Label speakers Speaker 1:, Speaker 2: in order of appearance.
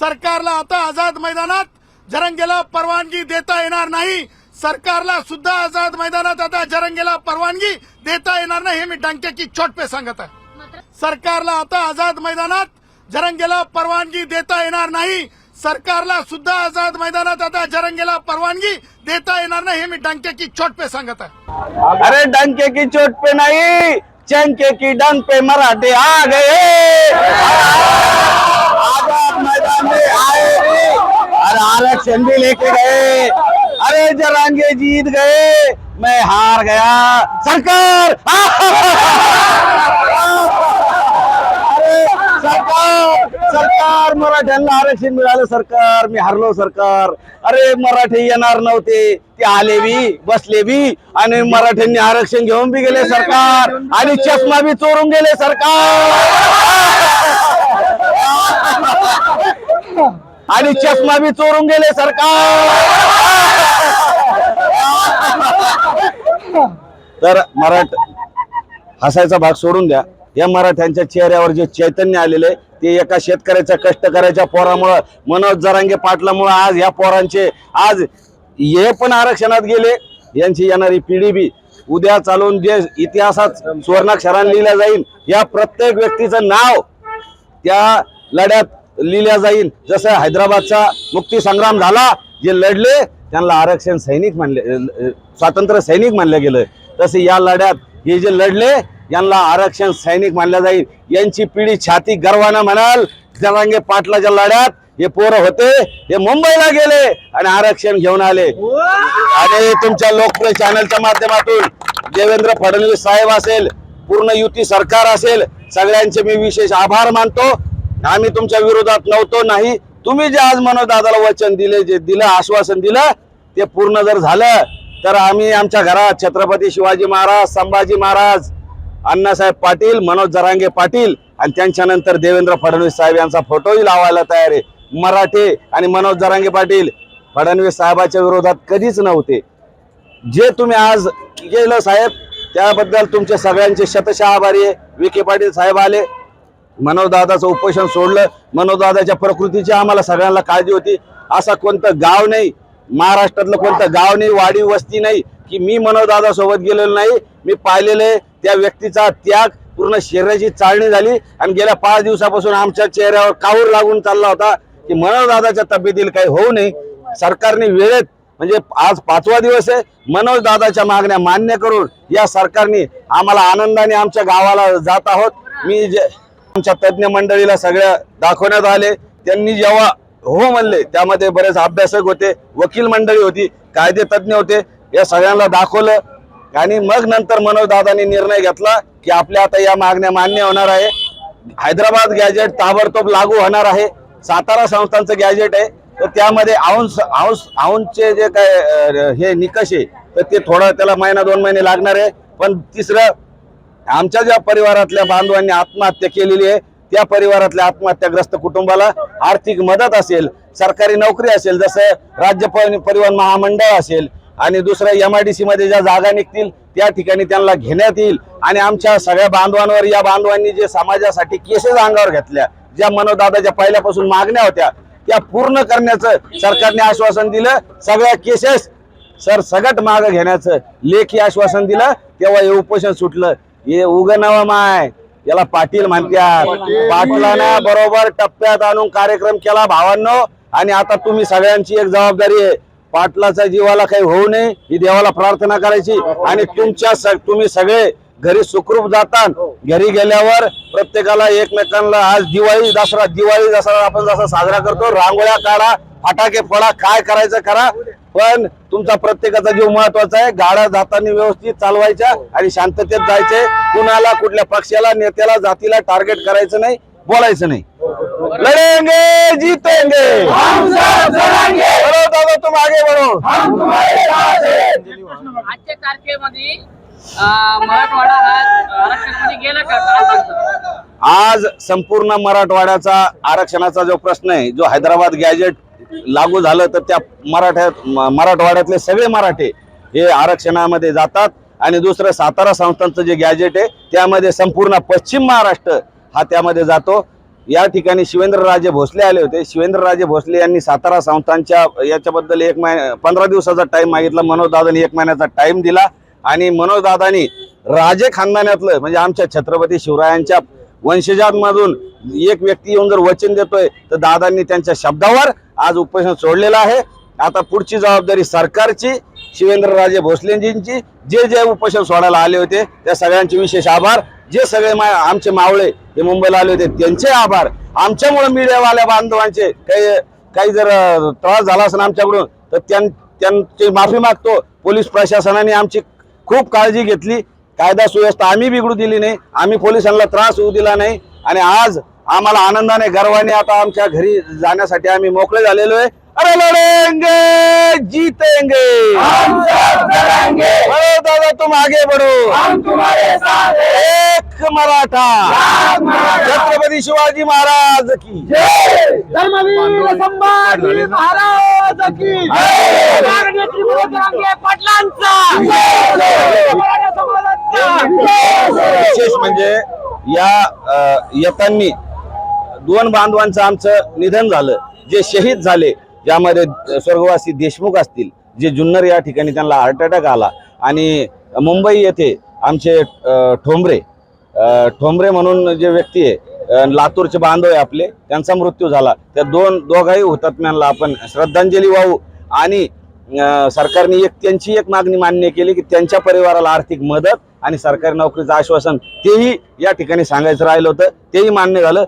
Speaker 1: सरकारला आता आझाद मैदानात जरंगेला परवानगी देता येणार नाही. सरकारला सुद्धा आझाद मैदानात आता जरंगेला परवानगी देता येणार नाही हे मी डंके चोट पे सांगत आहे. सरकारला आता आझाद मैदानात जरंगेला परवानगी देता येणार नाही. सरकारला सुद्धा आझाद मैदानात आता जरंगेला परवानगी देता येणार नाही हे मी डंके की चोट पे सांगत आहे.
Speaker 2: अरे डंके की चोट पे नहीं चंके की डंक पे मराठे आ गए. आजाद अरे आरक्षण भी लेके गए। अरे जरांगे जीत गए। मैं हार गया। सरकार! अरे सरकार! सरकार मराठ्यांना आरक्षण मिळालं सरकार. मी हरलो सरकार. अरे मराठी येणार नव्हते. ते आले बी बसले बी आणि मराठ्यांनी आरक्षण घेऊन बी गेले सरकार. आणि चष्मा बी चोरून गेले सरकार. आणि चष्मा बी चोरून गेले सरकार. तर मराठ हसायचा भाग सोडून द्या. या मराठ्यांच्या चेहऱ्यावर जे चैतन्य आलेले ते एका शेतकऱ्याच्या कष्टकऱ्याच्या पोरामुळं मनोज जरांगे पाटलामुळं आज या पोरांचे आज हे पण आरक्षणात गेले. यांची येणारी पिढी बी उद्या चालून जे इतिहासात सुवर्णाक्षराने लिहिल्या जाईल. या प्रत्येक व्यक्तीचं नाव त्या लढ्यात लिहिल्या जाईल. जसं हैदराबादचा मुक्ती संग्राम झाला जे लढले त्यांना आरक्षण सैनिक मानले स्वातंत्र्य सैनिक मानलं गेलं. तसे या लढ्यात हे जे लढले यांना आरक्षण सैनिक मानलं जाईल. यांची पिढी छाती गर्वानं म्हणाल जनांगे पाटलाच्या लढ्यात हे पोरं होते हे मुंबईला गेले आणि आरक्षण घेऊन आले. आणि तुमच्या लोकप्रिय चॅनलच्या माध्यमातून देवेंद्र फडणवीस साहेब असेल पूर्ण युती सरकार असेल सगळ्यांचे मी विशेष आभार मानतो. आम्ही तुमच्या विरोधात नव्हतो नाही. तुम्ही जे आज मनोज दादाला वचन दिले जे दिलं आश्वासन दिलं ते पूर्ण जर झालं तर आम्ही आमच्या घरात छत्रपती शिवाजी महाराज संभाजी महाराज अण्णासाहेब पाटील मनोज जरांगे पाटील आणि त्यांच्यानंतर देवेंद्र फडणवीस साहेब यांचा फोटोही लावायला तयार आहे. मराठे आणि मनोज जरांगे पाटील फडणवीस साहेबाच्या विरोधात कधीच नव्हते. जे तुम्ही आज केलं साहेब त्याबद्दल तुमचे सगळ्यांचे शतशः आभारी आहे. विखे पाटील साहेब आले. मनोजदादाचं उपोषण सोडलं. मनोजदादाच्या प्रकृतीची आम्हाला सगळ्यांना काळजी होती. असा कोणतं गाव नाही महाराष्ट्रातलं कोणतं गाव नाही वाडी वस्ती नाही की मी मनोदादा सोबत गेलेलो नाही. मी पाहिलेलं आहे त्या व्यक्तीचा त्याग पूर्ण शरीराची चालणी झाली. आणि गेल्या पाच दिवसापासून आमच्या चेहऱ्यावर कावर लागून चालला होता की मनोजदादाच्या तब्येतील काही होऊ नये. सरकारने वेळेत म्हणजे आज पाचवा दिवस आहे मनोजदादाच्या मागण्या मान्य करून या सरकारने आम्हाला आनंदाने आमच्या गावाला जात आहोत. मी जे आमच्या तज्ज्ञ मंडळीला सगळ्या दाखवण्यात आले. त्यांनी जेव्हा हो म्हणले त्यामध्ये बरेच अभ्यासक होते वकील मंडळी होती कायदे तज्ज्ञ होते या सगळ्यांना दाखवलं. आणि मग नंतर मनोजदादांनी निर्णय घेतला की आपल्या आता या मागण्या मान्य होणार आहे. हैदराबाद गॅजेट ताबडतोब लागू होणार आहे. सातारा संस्थांचं गॅजेट आहे. तर त्यामध्ये औंस औंस औंसचे जे काय हे निकष आहे तर ते थोडं त्याला महिना दोन महिने लागणार आहे. पण तिसरं आमच्या ज्या परिवारातल्या बांधवांनी आत्महत्या केलेली आहे त्या परिवारातल्या आत्महत्याग्रस्त कुटुंबाला आर्थिक मदत असेल सरकारी नोकरी असेल जसं राज्य परिवहन महामंडळ असेल आणि दुसरं एम आय डी सी मध्ये ज्या जागा निघतील त्या ठिकाणी त्यांना घेण्यात येईल. आणि आमच्या सगळ्या बांधवांवर या बांधवांनी जे समाजासाठी केसेस अंगावर घेतल्या ज्या मनोदादाच्या पहिल्यापासून मागण्या होत्या त्या पूर्ण करण्याचं सरकारने आश्वासन दिलं. सगळ्या केसेस सर सगट माग घेण्याचं लेखी आश्वासन दिलं. तेव्हा हे उपोषण सुटलं. हे उग नवं माय. याला पाटील म्हणतात पाटलानं बरोबर टप्प्यात आणून कार्यक्रम केला भावांनो. आणि आता तुम्ही सगळ्यांची एक जबाबदारी आहे. पाटलाच्या जीवाला काही होऊ नये ही देवाला प्रार्थना करायची. आणि तुमच्या तुम्ही सगळे घरी सुखरूप जातात घरी गेल्यावर प्रत्येकाला एकमेकांना आज दिवाळी दसरा दिवाळी दसरा आपण जसा साजरा करतो. रांगोळ्या काढा फटाके फोडा काय करायचं करा. पण तुमचा प्रत्येकाचा जीव महत्त्वाचा आहे. गाड्या जाताना व्यवस्थित चालवायच्या आणि शांततेत जायचे. कुणाला कुठल्या पक्षाला नेत्याला जातीला टार्गेट करायचं नाही बोलायचं नाही. लढेंगे जीतेंगे. दादा तुम आगे बढ़ो.
Speaker 3: आजच्या तारखेमध्ये अं, मराठवाडा आरक्षणामध्ये गेला का? काय सांगता?
Speaker 2: आज संपूर्ण मराठवाड्याचा आरक्षणाचा जो प्रश्न आहे जो हैदराबाद गॅजेट लागू झालं तर त्या मराठ्यात मराठवाड्यातले सगळे मराठे हे आरक्षणामध्ये जातात आणि दुसरं सातारा संस्थांचं जे गॅजेट आहे त्यामध्ये संपूर्ण पश्चिम महाराष्ट्र हा त्यामध्ये जातो. या ठिकाणी शिवेंद्रराजे भोसले आले होते. शिवेंद्रराजे भोसले यांनी सातारा संस्थांच्या याच्याबद्दल एक महिन्या पंधरा दिवसाचा टाईम मागितला. मनोजदादांनी एक महिन्याचा टाईम दिला. आणि मनोजदादांनी राजे खानदानातलं म्हणजे आमच्या छत्रपती शिवरायांच्या वंशजांमधून एक व्यक्ती येऊन जर वचन देतोय तर दादांनी त्यांच्या शब्दावर आज उपोषण सोडलेलं आहे. आता पुढची जबाबदारी सरकारची शिवेंद्रराजे भोसलेजींची. जे जे उपोषण सोडायला आले होते त्या सगळ्यांचे विशेष आभार. जे सगळे मा आमचे मावळे हे मुंबईला आले होते त्यांचे आभार. आमच्यामुळे मीडियावाल्या बांधवांचे काही काही जर त्रास झाला असेल आमच्याकडून तर त्यां त्यांची माफी मागतो. पोलीस प्रशासनाने आमची खूप काळजी घेतली. कायदा सुव्यवस्था आम्ही बिघडू दिली नाही आम्ही पोलिसांना त्रास होऊ दिला नाही. आणि आज आम्हाला आनंदाने गर्वाने आता आमच्या घरी जाण्यासाठी आम्ही मोकळे झालेलो आहे. अरे लढेंगे जीतेंगे. बड़ो दादा तुम आगे बढ़ो. एक मराठा. छत्रपती शिवाजी महाराज की.
Speaker 1: धर्मवीर संभाजी महाराज की.
Speaker 2: विशेष म्हणजे या अ, येतांनी दोन बांधवांचं आमचं निधन झालं. जे शहीद झाले ज्यामध्ये स्वर्गवासी देशमुख असतील जे जुन्नर या ठिकाणी त्यांना हार्ट अटॅक आला. आणि मुंबई येथे आमचे ठोंबरे ठोंबरे म्हणून जे व्यक्ती आहे लातूरचे बांधव आहे आपले त्यांचा मृत्यू झाला. त्या दोन दोघाही हुतात्म्यांना आपण श्रद्धांजली वाहू. आणि सरकारने एक त्यांची एक मागणी मान्य केली की त्यांच्या परिवाराला आर्थिक मदत आणि सरकारी नोकरीचं आश्वासन तेही या ठिकाणी सांगायचं राहिलं होतं तेही मान्य झालं.